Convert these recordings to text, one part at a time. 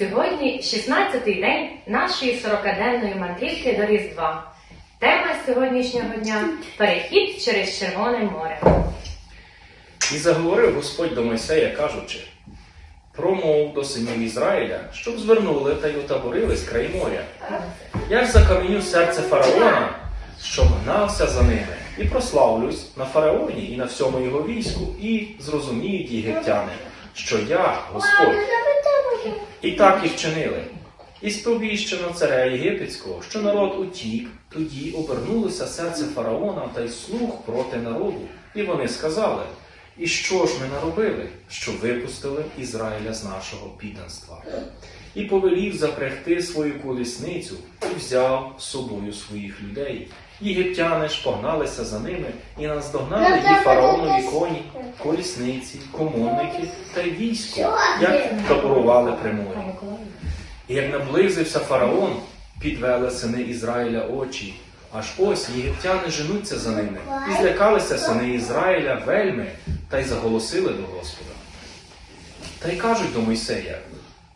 Сьогодні 16-й день нашої 40-денної мандрівки до Різдва. Тема сьогоднішнього дня перехід через Червоне море. І заговорив Господь до Мойсея, кажучи: промов до синів Ізраїля, щоб звернули та й отаборились край моря. Я ж закам'яню серце фараона, щоб гнався за ними, і прославлюсь на фараоні і на всьому його війську, і зрозуміють єгиптяни, що я Господь. І так і вчинили. І сповіщено царя єгипетського, що народ утік, тоді обернулося серце фараона та й слух проти народу. І вони сказали: І що ж ми наробили, що випустили Ізраїля з нашого підданства? І повелів запрягти свою колісницю і взяв з собою своїх людей. Єгиптяни ж погналися за ними і наздогнали їх фараонові коні, колісниці, комонники та й військо, як таборували при морі. І як наблизився фараон, підвели сини Ізраїля очі. Аж ось єгиптяни женуться за ними, і злякалися сини Ізраїля вельми, та й заголосили до Господа. Та й кажуть до Мойсея: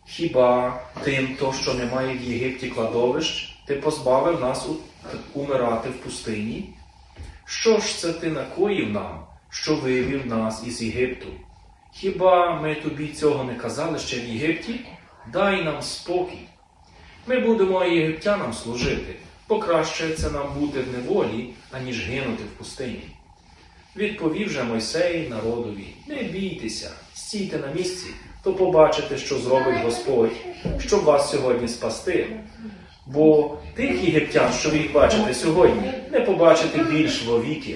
Хіба тим, то, що немає в Єгипті кладовищ, ти позбавив нас умирати в пустині? Що ж це ти накоїв нам, що вивів нас із Єгипту? Хіба ми тобі цього не казали ще в Єгипті? Дай нам спокій. Ми будемо єгиптянам служити, бо краще це нам бути в неволі, аніж гинути в пустині. Відповів же Мойсей народові: Не бійтеся, стійте на місці, то побачите, що зробить Господь, щоб вас сьогодні спасти. Бо тих єгиптян, що ви їх бачите сьогодні, не побачите більш вовіки.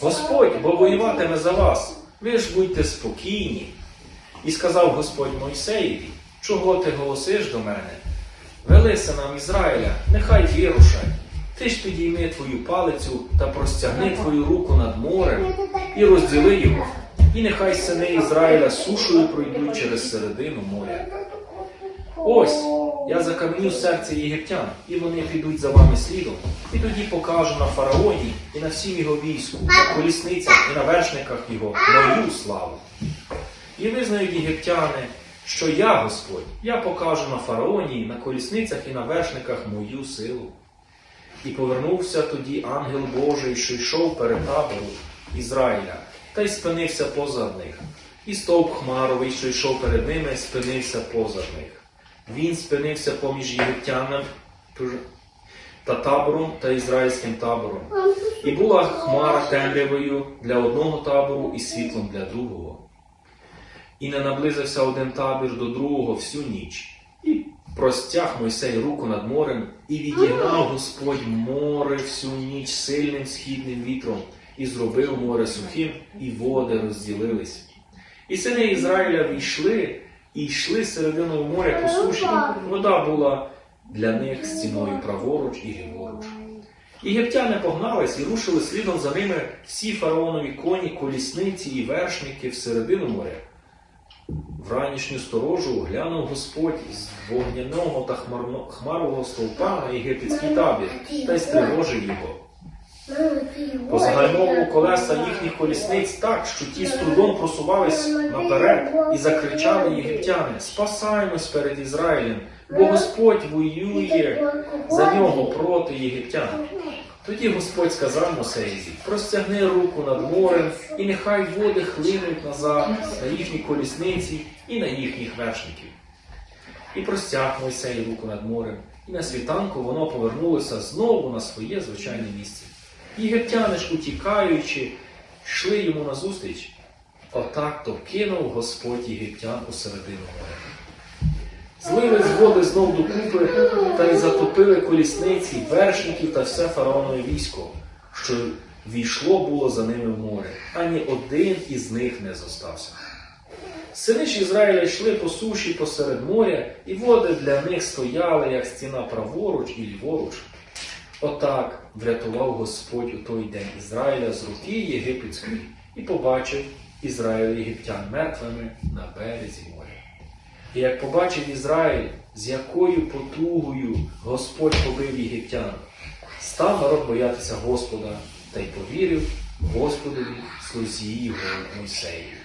Господь, бо воюватиме за вас, ви ж будьте спокійні. І сказав Господь Мойсеєві, чого ти голосиш до мене? Вели синам Ізраїля, нехай вирушать. Ти ж підійми твою палицю та простягни твою руку над морем і розділи його. І нехай сини Ізраїля сушою пройдуть через середину моря. Ось я закам'яню серце єгиптян, і вони підуть за вами слідом, і тоді покажу на фараоні і на всім його війську, на колісницях і на вершниках його мою славу. І визнають єгиптяни, що я Господь, я покажу на фараоні, на колісницях і на вершниках мою силу. І повернувся тоді ангел Божий, що йшов перед табором Ізраїля, та й спинився позад них. І стовп Хмаровий, що йшов перед ними, спинився позад них. Він спинився поміж єгиптянам та табором та ізраїльським табором. І була хмара темрявою для одного табору і світлом для другого. І не наблизився один табір до другого всю ніч. І простяг Мойсей руку над морем, і відігнав Господь море всю ніч сильним східним вітром, і зробив море сухим, і води розділились. І сини Ізраїля війшли і йшли серединою моря по суші. Вода була для них стіною праворуч і ліворуч. Єгиптяни погнались і рушили слідом за ними всі фараонові коні, колісниці і вершники в середину моря. В ранішню сторожу глянув Господь з вогняного та хмарно- хмарового стовпа на єгипетський табір та й стривожив його. Позагальмовував колеса їхніх колісниць так, що ті з трудом просувались наперед і закричали єгиптяни: Спасаймось перед Ізраїлем, бо Господь воює за нього проти єгиптян. Тоді Господь сказав Мосеєві, простягни руку над морем, і нехай води хлинуть назад на їхні колісниці і на їхніх вершників. І простяг Мойсей руку над морем, і на світанку воно повернулося знову на своє звичайне місце. Єгиптяни ж, утікаючи, йшли йому назустріч. Отак то кинув Господь єгиптян у середину моря. Злились води знов докупи та й затопили колісниці, вершників та все фараонове військо, що війшло було за ними в море, ані один із них не зостався. Сини ж Ізраїля йшли по суші посеред моря, і води для них стояли, як стіна праворуч і ліворуч. Отак врятував Господь у той день Ізраїля з руки єгипетської і побачив Ізраїль єгиптян мертвими на березі моря. І як побачив Ізраїль, з якою потугою Господь побив єгиптян, став народ боятися Господа та й повірив Господові слузі його Мойсею.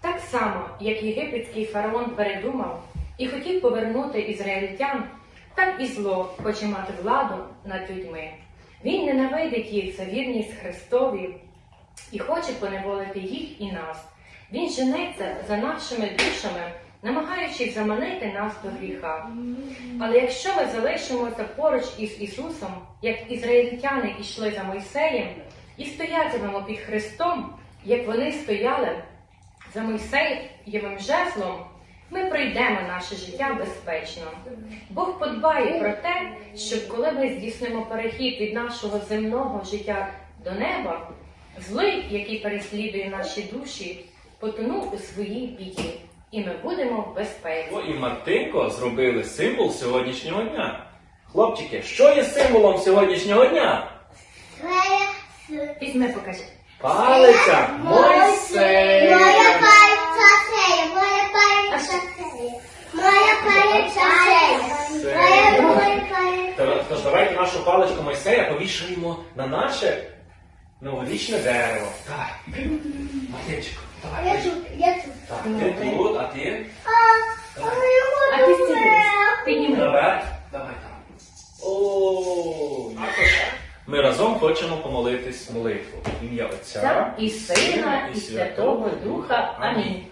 Так само, як єгипетський фараон передумав і хотів повернути ізраїльтян, так і зло хоче мати владу над людьми. Він ненавидить їх за вірність Христові і хоче поневолити їх і нас. Він женеться за нашими душами, намагаючись заманити нас до гріха. Але якщо ми залишимося поруч із Ісусом, як ізраїльтяни йшли за Мойсеєм, і стоятимемо під Христом, як вони стояли за Мойсеєвим жезлом, ми пройдемо наше життя безпечно. Бог подбає про те, щоб коли ми здійснимо перехід від нашого земного життя до неба, злий, який переслідує наші душі, потонув у своїй біді, і ми будемо в безпеці. О, і Мартинко зробили символ сьогоднішнього дня. Хлопчики, що є символом сьогоднішнього дня? Візьми, покажи. Палиця Мойсея. Нашу паличку Мойсея повішаємо на наше новорічне дерево. Так. Матичко, Я давай. тут, я тут. Так, ти тут, а ти? А, а я А ти буду стій, підніми. Наверх. Давай там. О, Ми разом хочемо помолитись молитву. В Ім'я Отця і Сина, і Святого Духа. Амінь.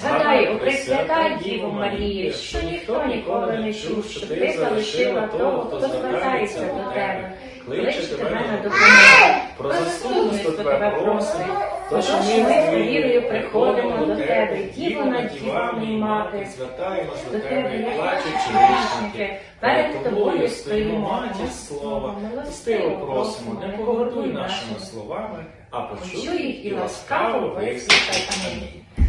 Згадай, о Пресвята Діво Марії, що ніхто ніколи не чув, що ти залишила того, хто звертається до тебе, кличе тебе на допомогу. Про заступництво тебе просимо, Тож ми з вірою приходимо до тебе, Діво на діваний мати, звертаємось до тебе, як плачучи грішники, перед тобою стоїмо, матір слова, милостиво просимо, не погордуй нашими словами, а почуй їх і ласкаво вислухай. Амінь.